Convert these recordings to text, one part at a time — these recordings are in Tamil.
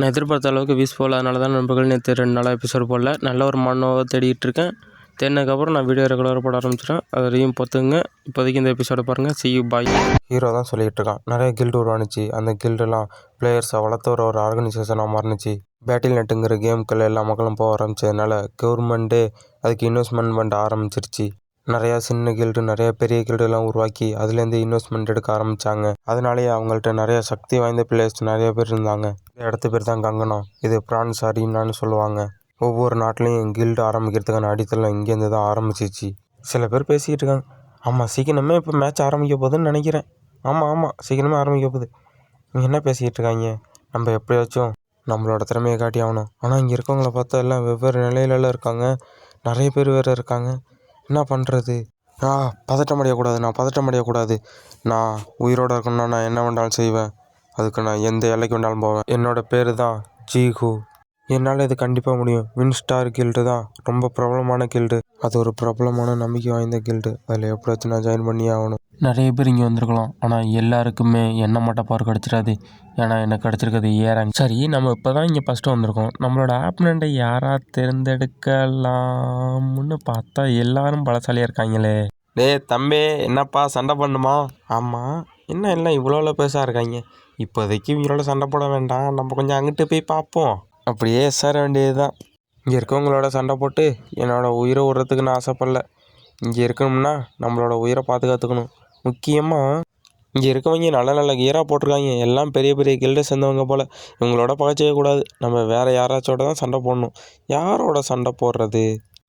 நான் எதிர்பார்த்த அளவுக்கு வீஸ் போகல அதனால தான் நண்பர்கள் நேற்று ரெண்டு நாளாக எபிசோட் போடல. நல்ல ஒரு மனோவை தேடிட்டு இருக்கேன். தேடினதுக்கப்புறம் நான் வீடியோ ரெகுலராக போட ஆரம்பிச்சிட்டேன் அதையும் பார்த்துங்க இப்போதைக்கு இந்த எபிசோட பாருங்கள் சி யூ பாய் ஹீரோ தான் சொல்லிகிட்டு இருக்கான். நிறைய கில்டு உருவானுச்சு. அந்த கில்டெல்லாம் பிளேயர்ஸை வளர்த்த ஒரு ஒரு ஆர்கனைசேஷனாக மாறுனுச்சு. பேட்டில் நெட்டுங்கிற கேமுக்குள்ள எல்லா மக்களும் போக ஆரம்பிச்சதுனால கவர்மெண்ட்டே அதுக்கு இன்வெஸ்ட்மெண்ட் பண்ண ஆரம்பிச்சிருச்சு. நிறையா சின்ன கில்டு நிறையா பெரிய கில்டுலாம் உருவாக்கி அதுலேருந்து இன்வெஸ்ட்மெண்ட் எடுக்க ஆரம்பித்தாங்க அதனாலேயே அவங்கள்ட்ட நிறையா சக்தி வாய்ந்த பிளேயர்ஸ் நிறைய பேர் இருந்தாங்க. இந்த இடத்து பேர் தான் கங்கனம் இது பிரான்ஸ் அரீனான்னு சொல்லுவாங்க. ஒவ்வொரு நாட்டிலையும் கில்டு ஆரம்பிக்கிறதுக்கான அடித்தளம் இங்கேருந்து தான் ஆரம்பிச்சிச்சு. சில பேர் பேசிக்கிட்டு இருக்காங்க. ஆமாம் சீக்கிரமே இப்போ மேட்ச் ஆரம்பிக்க போகுதுன்னு நினைக்கிறேன். ஆமாம் ஆமாம் சீக்கிரமே ஆரம்பிக்க போகுது. நீங்கள் என்ன பேசிக்கிட்டு இருக்காங்க? நம்ம எப்படியாச்சும் நம்மளோட திறமையை காட்டி ஆகணும் ஆனால் இங்கே இருக்கவங்கள பார்த்தா எல்லாம் வெவ்வேறு நிலையிலலாம் இருக்காங்க. நிறைய பேர் வேறு இருக்காங்க. என்ன பண்ணுறது ஆ பதட்டம் அடையக்கூடாது. நான் பதட்டம் அடையக்கூடாது. நான் உயிரோடு இருக்கணும்னா நான் என்ன வேண்டாலும் செய்வேன். அதுக்கு நான் எந்த எல்லைக்கு வேண்டாலும் போவேன். என்னோட பேர் தான் ஜீஹூ. என்னால் இது கண்டிப்பாக முடியும். வின்ஸ்டார் கில்டு தான். ரொம்ப பிரபலமான கில்டு அது ஒரு பிரபலமான நம்பிக்கை வாய்ந்த கில்டு அதில் எப்படியாச்சும் நான் ஜாயின் பண்ணியே ஆகணும். நிறைய பேர் இங்கே வந்திருக்கலாம். ஆனால் எல்லாருக்குமே என்ன மட்டும் பார் கிடச்சிடாது. ஏன்னா எனக்கு கிடச்சிருக்கிறது ஏறாங்க. சரி நம்ம இப்போ தான் இங்கே ஃபஸ்ட்டு வந்திருக்கோம். நம்மளோட ஆப்னண்ட்டை யாராக தேர்ந்தெடுக்கலாம்னு பார்த்தா எல்லாரும் பலசாலியாக இருக்காங்களே. டேய் தம்பி என்னப்பா சண்டை பண்ணுமா? ஆமாம் என்ன எல்லாம் இவ்வளோ பெருசாக இருக்காங்க? இப்போதைக்கு இவங்களோட சண்டை போட வேண்டாம். நம்ம கொஞ்சம் அங்கிட்டு போய் பார்ப்போம். அப்படியே சேர வேண்டியது தான் இங்கே இருக்கவங்களோட சண்டை போட்டு என்னோடய உயிரை விடுறதுக்கு நான் ஆசைப்படல. இங்கே இருக்கணும்னா நம்மளோட உயிரை பாதுகாத்துக்கணும். முக்கியமாக இங்கே இருக்கவங்க நல்ல நல்ல கியராக போட்டிருக்காங்க. எல்லாம் பெரிய பெரிய கில்டை சேர்ந்தவங்க போல். இவங்களோட பகச்சிக்க கூடாது. நம்ம வேறு யாராச்சோட தான் சண்டை போடணும். யாரோட சண்டை போடுறது?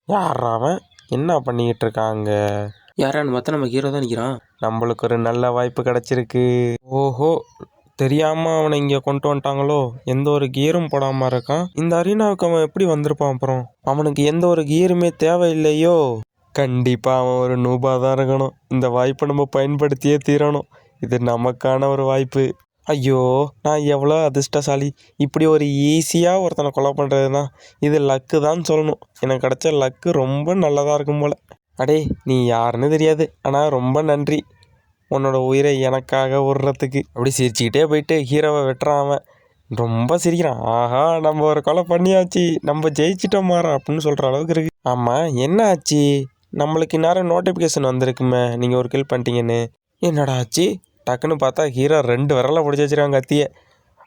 யார் அவன்? என்ன பண்ணிக்கிட்டு இருக்காங்க? யாரான்னு பார்த்தா நம்ம ஹீரோ தான் நிற்கிறான் நம்மளுக்கு ஒரு நல்ல வாய்ப்பு கிடச்சிருக்கு. ஓஹோ தெரியாமல் அவனை இங்கே கொண்டு வந்துட்டாங்களோ? எந்த ஒரு கியரும் போடாமல் இருக்கான். இந்த அரினாவுக்கு அவன் எப்படி வந்திருப்பான் அப்புறம்? அவனுக்கு எந்த ஒரு கியருமே தேவையில்லையோ? கண்டிப்பாக அவன் ஒரு நூபாக தான் இருக்கணும். இந்த வாய்ப்பை நம்ம பயன்படுத்தியே தீரணும். இது நமக்கான ஒரு வாய்ப்பு. ஐயோ நான் எவ்வளோ அதிர்ஷ்டசாலி. இப்படி ஒரு ஈஸியாக ஒருத்தனை கொலை பண்ணுறதுனா இது லக்கு தான் சொல்லணும். எனக்கு கிடச்ச லக்கு ரொம்ப நல்லதாக இருக்கும் போல். அடே நீ யாருன்னு தெரியாது. ஆனால் ரொம்ப நன்றி. உன்னோட உயிரை எனக்காக விடுறதுக்கு. அப்படி சிரிச்சுக்கிட்டே போயிட்டு ஹீரோவை வெட்டுறான் அவன். ரொம்ப சிரிக்கிறான். ஆஹா நம்ம ஒரு கொலை பண்ணியாச்சு. நம்ம ஜெயிச்சிட்டோம் மாறா அப்படின்னு சொல்கிற அளவுக்கு இருக்கு. ஆமாம் என்ன ஆச்சு? நம்மளுக்கு இந்நேரம் நோட்டிஃபிகேஷன் வந்திருக்குமே நீங்கள் ஒரு கில் பண்ணிட்டீங்கன்னு. என்னடா ஆச்சு? டக்குன்னு பார்த்தா ஹீரோ ரெண்டு விரலை பிடிச்சி வச்சிருக்காங்க கத்தியை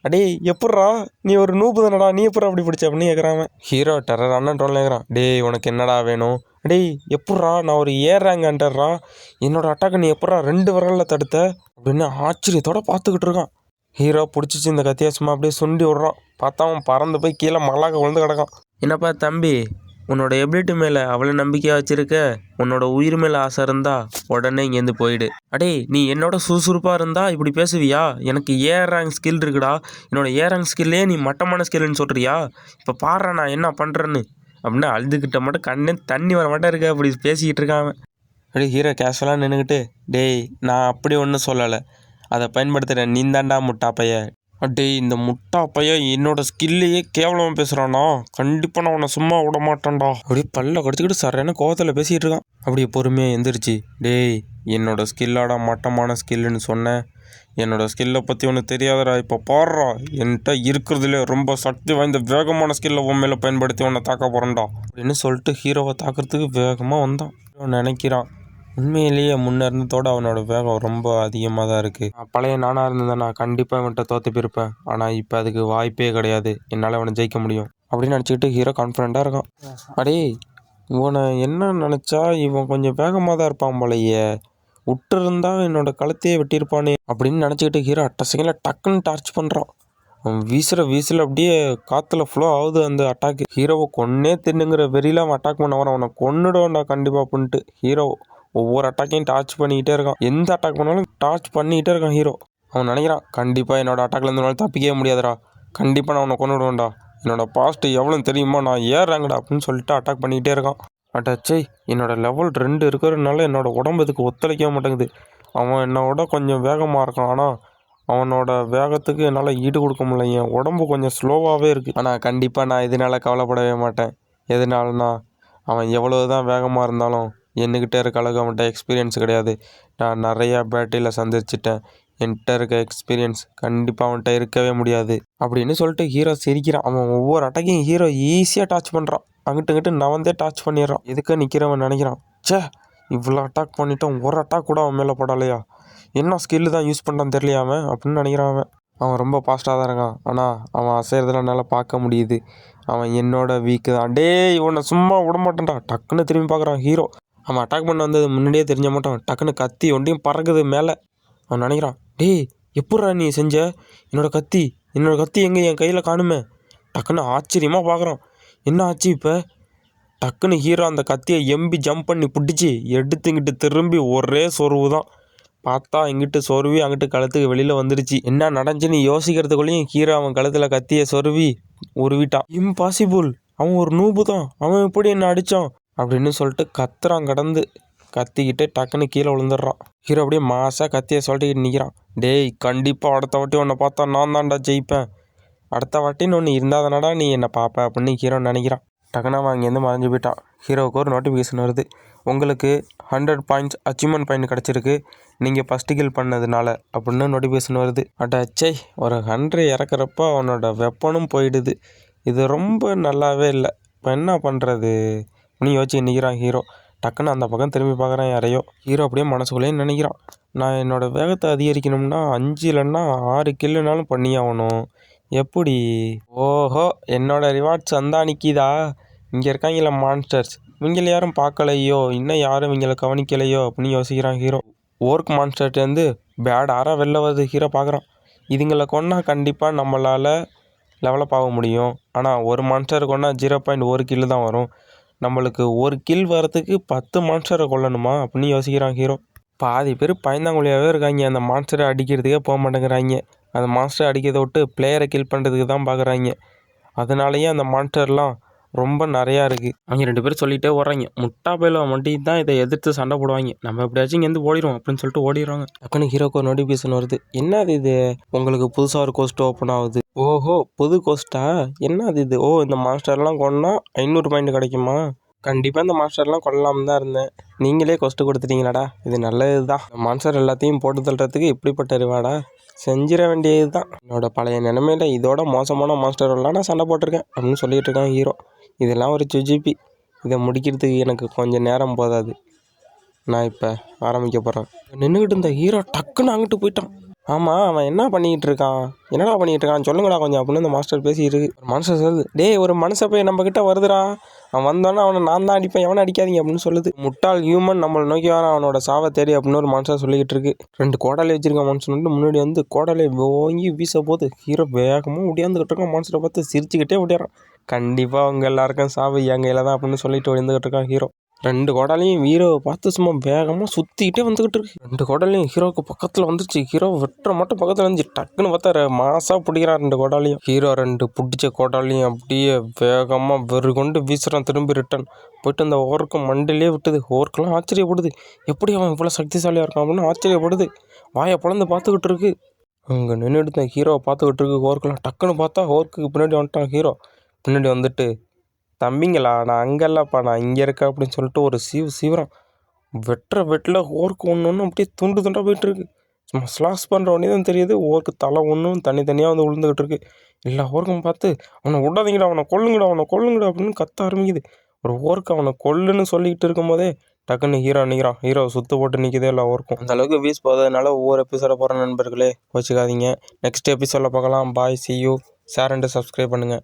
அடே எப்பட்றா? நீ ஒரு நூப்பு தானடா? நீ எப்பட்றா அப்படி பிடிச்ச அப்படின்னு கேட்குறான் ஹீரோ டெரர் அண்ணன் டோன்ல கேட்குறான் டேய் உனக்கு என்னடா வேணும்? டேய் எப்பட்றா? நான் ஒரு ஏர் ரேங்கன்டர்றா என்னோட அட்டாக்கை நீ எப்பட்றா ரெண்டு விரலில் தடுத்த? அப்படின்னு ஆச்சரியத்தோடு பார்த்துக்கிட்டு இருக்கான். ஹீரோ பிடிச்சிச்சு இந்த கத்தியாசமாக சும்மா அப்படியே சுண்டி விட்றான். பார்த்தா அவன் பறந்து போய் கீழே மல்லாக்க விழுந்து கிடக்கான். என்னப்பா தம்பி? உன்னோட எபிலிட்டி மேலே அவ்வளோ நம்பிக்கையாக வச்சுருக்க உன்னோட உயிர் மேலே ஆசை இருந்தால் உடனே இங்கேருந்து போயிடு. அடே நீ என்னோட சுறுசுறுப்பாக இருந்தால் இப்படி பேசுவியா? எனக்கு ஏ ரேங்க் ஸ்கில் இருக்குடா. என்னோட ஏ ரேங்க் ஸ்கில்லே நீ மட்டமான ஸ்கில்னு சொல்கிறியா இப்போ பாடுறா நான் என்ன பண்ணுறேன்னு அப்படின்னு அழுதுகிட்ட மட்டும் கண்ணே தண்ணி வர மாட்டேன் இருக்க அப்படி பேசிக்கிட்டு இருக்கான் அப்படியே ஹீரோ கேஷுவலாக நின்றுக்கிட்டு டேய் நான் அப்படி ஒன்றும் சொல்லலை. அதை பயன்படுத்துகிற நீந்தாண்டா முட்டாப்பைய. அடே டேய் இந்த முட்டா பையன் என்னோட ஸ்கில்லையே கேவலமாக பேசுகிறானா கண்டிப்பாக நான் உன்னை சும்மா விட மாட்டேன்டா. அப்படியே பல்ல கடிச்சிக்கிட்டு சரியான கோவத்தில் பேசிகிட்டு இருக்கான். அப்படியே பொறுமையாக எந்திரிச்சு டேய் என்னோட ஸ்கில்லாடா மட்டமான ஸ்கில்லுன்னு சொன்னேன் என்னோட ஸ்கில்லை பற்றி ஒன்று தெரியாதடா இப்போ பாடுறா. என்கிட்ட இருக்கிறதுலே ரொம்ப சக்தி வாய்ந்த வேகமான ஸ்கில்லை உன் மேலே பயன்படுத்தி உன்னை தாக்க போகிறேன்டா அப்படின்னு சொல்லிட்டு ஹீரோவை தாக்கிறதுக்கு வேகமாக வந்தான். நினைக்கிறான் உண்மையிலேயே முன்ன இருந்ததோட அவனோட வேகம் ரொம்ப அதிகமாக தான் இருக்குது பழைய நானாக இருந்ததை நான் கண்டிப்பாக இவன்கிட்ட தோற்று போயிருப்பேன் ஆனால் இப்போ அதுக்கு வாய்ப்பே கிடையாது. என்னால் அவனை ஜெயிக்க முடியும். அப்படின்னு நினச்சிக்கிட்டு ஹீரோ கான்ஃபிடண்ட்டாக இருக்கான். அடே இவனை என்ன நினச்சா இவன் கொஞ்சம் வேகமாக தான் இருப்பான் போலையே. விட்டுருந்தா என்னோட கழுத்தையே வெட்டியிருப்பானே அப்படின்னு நினச்சிக்கிட்டு ஹீரோ அட்ட செகண்டில் டக்குன்னு டார்ச் பண்ணுறான் அவன் வீசுகிற வீசில் அப்படியே காற்றுல ஃப்ளோ ஆகுது அந்த அட்டாக்கு ஹீரோவை கொன்னே தின்னுங்கிற வெறியில் அவன் அட்டாக் பண்ண வரான். அவனை கொன்னுடுவான்டா கண்டிப்பாக அப்படின்ட்டு. ஹீரோ ஒவ்வொரு அட்டாக்கையும் டார்ச் பண்ணிக்கிட்டே இருக்கான். எந்த அட்டாக் பண்ணாலும் டார்ச் பண்ணிக்கிட்டே இருக்கான் ஹீரோ அவன் நினைக்கிறான் கண்டிப்பாக என்னோட அட்டாக்லேருந்து என்னால் தப்பிக்கவே முடியாதுடா. கண்டிப்பாக நான் உன்னை கொண்டு விடுவேன்டா என்னோட பாஸ்ட் எவ்வளோ தெரியுமா நான் ஏறாங்கடா அப்படின்னு சொல்லிட்டு அட்டாக் பண்ணிக்கிட்டே இருக்கான். அட்டாச்சே என்னோட லெவல் ரெண்டு இருக்கிறதுனால என்னோட உடம்பு இதுக்கு ஒத்துழைக்க மாட்டேங்குது. அவன் என்னோட கொஞ்சம் வேகமாக இருக்கான். ஆனால் அவனோட வேகத்துக்கு என்னால் ஈடு கொடுக்க முடியல. என் உடம்பு கொஞ்சம் ஸ்லோவாகவே இருக்குது ஆனால் கண்டிப்பாக நான் இதனால் கவலைப்படவே மாட்டேன். எதனாலனா அவன் எவ்வளோ தான் வேகமாக இருந்தாலும் என்கிட்ட இருக்க அளவுக்கு அவன்கிட்ட எக்ஸ்பீரியன்ஸ் கிடையாது. நான் நிறையா பேட்டியில் சந்திச்சிட்டேன். என்கிட்ட இருக்க எக்ஸ்பீரியன்ஸ் கண்டிப்பாக அவன்கிட்ட இருக்கவே முடியாது. அப்படின்னு சொல்லிட்டு ஹீரோ சிரிக்கிறான். அவன் ஒவ்வொரு அட்டாக்கையும் ஹீரோ ஈஸியாக டச் பண்ணுறான் அங்கிட்டு இங்கிட்டு நவந்தே டச் பண்ணிடுறான். எதுக்கு நிற்கிறவன் நினைக்கிறான். ச்சே இவ்வளோ அட்டாக் பண்ணிட்டோம். ஒரு அட்டாக் கூட அவன் மேலே போடலையா? என்ன ஸ்கில்லு தான் யூஸ் பண்ணுறான்னு தெரியலையா அவன்? அப்படின்னு நினைக்கிறான் அவன். அவன் ரொம்ப ஃபாஸ்ட்டாக தான் இருக்கான். ஆனால் அவன் அசைறதுல என்னால் பார்க்க முடியுது. அவன் என்னோட வீக்கு தான். டேய் இவனை சும்மா விட மாட்டேன்டா. டக்குன்னு திரும்பி பார்க்குறான் ஹீரோ அவன் அட்டாக் பண்ண வந்தது முன்னாடியே தெரிஞ்ச மாட்டான். டக்குன்னு கத்தி ஒண்டியும் பறக்குது மேலே. அவன் நினைக்கிறான் டேய் எப்பட்றா நீ செஞ்ச? என்னோட கத்தி என்னோட கத்தி எங்கே என் கையில் காணுமே? டக்குன்னு ஆச்சரியமாக பார்க்குறான் என்ன ஆச்சு இப்போ? டக்குன்னு ஹீரோ அந்த கத்தியை எம்பி ஜம்ப் பண்ணி பிடிச்சி எடுத்து இங்கிட்டு திரும்பி ஒரே சொருவு தான் பார்த்தா இங்கிட்டு சொருவி அங்கிட்டு கழுத்துக்கு வெளியில் வந்துருச்சு. என்ன நடந்துச்சுன்னு யோசிக்கிறதுக்குள்ளேயும் ஹீரோ அவன் கழுத்தில் கத்தியை சொருவி உருவிட்டான். இம்பாசிபிள் அவன் ஒரு நூபு தான் அவன் எப்படி என்ன அடித்தான் அப்படின்னு சொல்லிட்டு கத்துறான் கடந்து. கத்திக்கிட்டு டக்குன்னு கீழே விழுந்துடுறான். ஹீரோ அப்படியே மாசாக கத்தியை சொல்லிட்டு நிற்கிறான் டேய் கண்டிப்பாக அடுத்த வாட்டி உன்னை பார்த்தா நான் தான்டா ஜெயிப்பேன். அடுத்த வாட்டின்னு ஒன்று இருந்தால் தானடா நீ என்னை பார்ப்ப அப்படின்னு ஹீரோ நினைக்கிறான். டக்குனா வாங்கி வந்து மறைஞ்சு போயிட்டான். ஹீரோவுக்கு ஒரு நோட்டிஃபிகேஷன் வருது. உங்களுக்கு ஹண்ட்ரட் பாயிண்ட்ஸ் அச்சீவ்மெண்ட் பாயிண்ட் கிடச்சிருக்கு. நீங்கள் ஃபஸ்ட்டு கில் பண்ணதுனால அப்படின்னு நோட்டிஃபிகேஷன் வருது. அட ஒரு ஹண்ட்ரட் இறக்குறப்ப அவனோட வெப்பனும் போயிடுது. இது ரொம்ப நல்லாவே இல்லை. இப்போ என்ன பண்ணுறது அப்படின்னு யோசிச்சு நிற்கிறான் ஹீரோ. டக்குன்னு அந்த பக்கம் திரும்பி பார்க்குறான் யாரையோ. ஹீரோ அப்படியே மனசுக்குள்ளேயே நினைக்கிறான். நான் என்னோடய வேகத்தை அதிகரிக்கணும்னா அஞ்சு இல்லைன்னா ஆறு கில்லுனாலும் பண்ணி ஆகணும் எப்படி? ஓஹோ என்னோட ரிவார்ட்ஸ் அந்தா நிற்கிதா இங்கே இருக்காங்கள மான்ஸ்டர்ஸ் இவங்கள யாரும் பார்க்கலையோ? இன்னும் யாரும் இவங்களை கவனிக்கலையோ? அப்படின்னு யோசிக்கிறான் ஹீரோ. ஓர்க் மான்ஸ்டர்ட்டேருந்து பேட் ஆறாக வெளில வருது ஹீரோ பார்க்குறான். இதுங்களை கொன்னா கண்டிப்பாக நம்மளால் லெவலப் ஆக முடியும். ஆனால் ஒரு மான்ஸ்டர் கொன்னா ஜீரோ பாயிண்ட் ஒரு கில்லு தான் வரும். நம்மளுக்கு ஒரு கில் வரதுக்கு பத்து மான்ஸ்டரை கொல்லணுமா அப்படின்னு யோசிக்கிறான் ஹீரோ பாதி பேர் பயந்தாங்குழியாகவே இருக்காங்க. அந்த மான்ஸ்டரை அடிக்கிறதுக்கே போக மாட்டேங்கிறாங்க. அந்த மான்ஸ்டரை அடிக்கிறத விட்டு பிளேயரை கில் பண்ணுறதுக்கு தான் பார்க்குறாங்க அதனாலேயே அந்த மான்ஸ்டர்லாம் ரொம்ப நிறையா இருக்குது அவங்க ரெண்டு பேரும் சொல்லிகிட்டே வர்றாங்க முட்டா பயில மட்டும் தான் இதை எதிர்த்து சண்டை போடுவாங்க. நம்ம எப்படியாச்சும் இங்கேருந்து ஓடிடும் அப்படின்னு சொல்லிட்டு ஓடிடுறாங்க. டக்குன்னு ஹீரோக்கு ஒரு நோட்டிஃபிகேஷன் வருது. என்னது இது? உங்களுக்கு புதுசாக ஒரு கோஸ்ட் ஓப்பன் ஆகுது. ஓஹோ புது கோஸ்ட்டா என்னது இது? ஓ இந்த மாஸ்டர்லாம் கொன்னா ஐநூறு பாயிண்ட் கிடைக்குமா? கண்டிப்பாக இந்த மாஸ்டர்லாம் கொள்ளலாம் தான் இருந்தேன். நீங்களே கொஸ்ட்டு கொடுத்துட்டீங்களாடா. இது நல்லது தான் மான்ஸ்டர் எல்லாத்தையும் போட்டு தள்ளுறதுக்கு இப்படிப்பட்ட ரிவாடா செஞ்சிட வேண்டியது தான் என்னோட பழைய நிலைமையில இதோட மோசமான மாஸ்டர்லாம் நான் சண்டை போட்டிருக்கேன் அப்படின்னு சொல்லிட்டு இருக்கான் ஹீரோ. இதெல்லாம் ஒரு சுஜிபி இதை முடிக்கிறதுக்கு எனக்கு கொஞ்சம் நேரம் போதாது. நான் இப்போ ஆரம்பிக்க போகிறேன் நின்றுக்கிட்டு இருந்த ஹீரோ டக்குன்னு அங்கிட்டு போயிட்டான். ஆமாம் அவன் என்ன பண்ணிக்கிட்டு இருக்கான்? என்னடா பண்ணிகிட்டு இருக்கான்? சொல்லுங்கடா கொஞ்சம் அப்படின்னு இந்த மாஸ்டர் பேசிட்டு இருக்கு. ஒரு சொல்லுது. டேய் ஒரு மனுஷன் போய் நம்மக்கிட்ட வருதுடா. அவன் வந்தோன்னே அவனை நான் தான் அடிப்பேன் எவனை அடிக்காதீங்க அப்படின்னு சொல்லுது. முட்டாள் ஹியூமன் நம்மளை நோக்கி வரான். அவனோட சாவை தேடி அப்படின்னு ஒரு மனுஷன் சொல்லிக்கிட்டு இருக்கு. ரெண்டு கோடாலி வச்சிருக்க மனுஷன் முன்னாடி வந்து கோடாலி ஓங்கி வீச போது ஹீரோ வேகமாக ஒடியாந்துக்கிட்டு இருக்கான். மனுஷனை பார்த்து சிரிச்சுக்கிட்டே ஓடியாரான் கண்டிப்பாக அவங்க எல்லாருக்கும் சாவு என் கையில் தான் அப்படின்னு சொல்லிட்டு விழுந்துக்கிட்டு இருக்கான் ஹீரோ. ரெண்டு கோடாலையும் ஹீரோவை பார்த்து சும்மா வேகமாக சுற்றிக்கிட்டே வந்துக்கிட்டு இருக்கு. ரெண்டு கோடாலையும் ஹீரோவுக்கு பக்கத்தில் வந்துச்சு ஹீரோ வெட்டுற மட்டும் பக்கத்தில் வந்துச்சு டக்குன்னு பார்த்தா மாசாக பிடிக்கிறான் ரெண்டு கோடாலையும். ஹீரோ ரெண்டு பிடிச்ச கோடாலையும் அப்படியே வேகமாக வெறு கொண்டு வீசுகிறான் திரும்பி ரிட்டன் போயிட்டு அந்த ஓர்க்கு மண்டிலே விட்டுது. ஓர்க்கெல்லாம் ஆச்சரியப்படுது. எப்படி அவன் இவ்வளோ சக்திசாலியாக இருக்கான் அப்படின்னு ஆச்சரியப்படுது. வாயை பிளந்து பார்த்துக்கிட்டு இருக்கு. அங்கே நின்றுட்டு ஹீரோவை பார்த்துக்கிட்டு இருக்கு ஓர்க்கெல்லாம் டக்குன்னு பார்த்தா ஓர்க்குக்கு பின்னாடி வந்துட்டான் ஹீரோ. பின்னாடி வந்துட்டு தம்பிங்களா நான் அங்கே இல்லைப்பா நான் இங்கே இருக்கேன் அப்படின்னு சொல்லிட்டு ஒரு சீவு சீவிரம் வெட்டுற வெட்டில் ஓர்க்கு ஒன்று ஒன்று அப்படியே துண்டு துண்டாக போயிட்டுருக்கு. சும்மா ஸ்லாஸ் பண்ணுற உடனே தான் தெரியுது ஓர்க்கு தலை ஒன்றும் தனித்தனியாக வந்து விழுந்துக்கிட்டு இருக்கு. எல்லா ஓர்க்கும் பார்த்து அவனை விடாதீங்கடா அவனை கொல்லுங்கடா அவனை கொல்லுங்கடா அப்படின்னு கத்த ஆரம்பிக்குது. ஒரு ஓர்க்கு அவனை கொல்லுன்னு சொல்லிக்கிட்டு இருக்கும்போதே டக்குன்னு ஹீரோ நிற்கிறான் ஹீரோ சுற்று போட்டு நிற்கிதே எல்லா ஓர்க்கும். அந்த அளவுக்கு வீஸ் போகிறதுனால ஒவ்வொரு எபிசோட போகிற நண்பர்களே வச்சுக்காதீங்க. நெக்ஸ்ட் எபிசோடில் பார்க்கலாம். Bye see you share and subscribe பண்ணுங்கள்